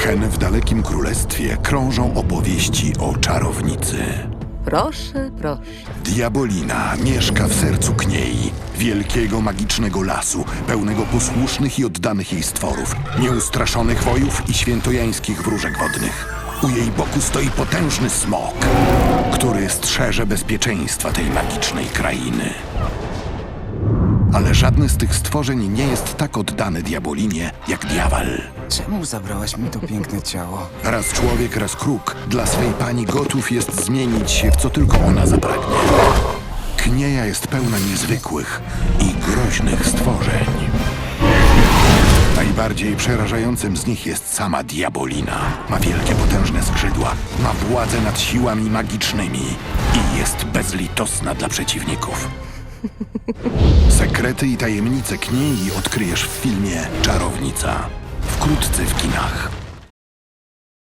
Hen w dalekim królestwie krążą opowieści o czarownicy. Proszę, proszę. Diabolina mieszka w sercu Kniei, wielkiego magicznego lasu, pełnego posłusznych i oddanych jej stworów, nieustraszonych wojów i świętojańskich wróżek wodnych. U jej boku stoi potężny smok, który strzeże bezpieczeństwa tej magicznej krainy. Ale żadne z tych stworzeń nie jest tak oddane Diabolinie jak Diawal. Czemu zabrałaś mi to piękne ciało? Raz człowiek, raz kruk. Dla swej pani gotów jest zmienić się w co tylko ona zapragnie. Knieja jest pełna niezwykłych i groźnych stworzeń. Najbardziej przerażającym z nich jest sama Diabolina. Ma wielkie, potężne skrzydła, ma władzę nad siłami magicznymi i jest bezlitosna dla przeciwników. Sekrety i tajemnice Kniei odkryjesz w filmie Czarownica. Wkrótce w kinach.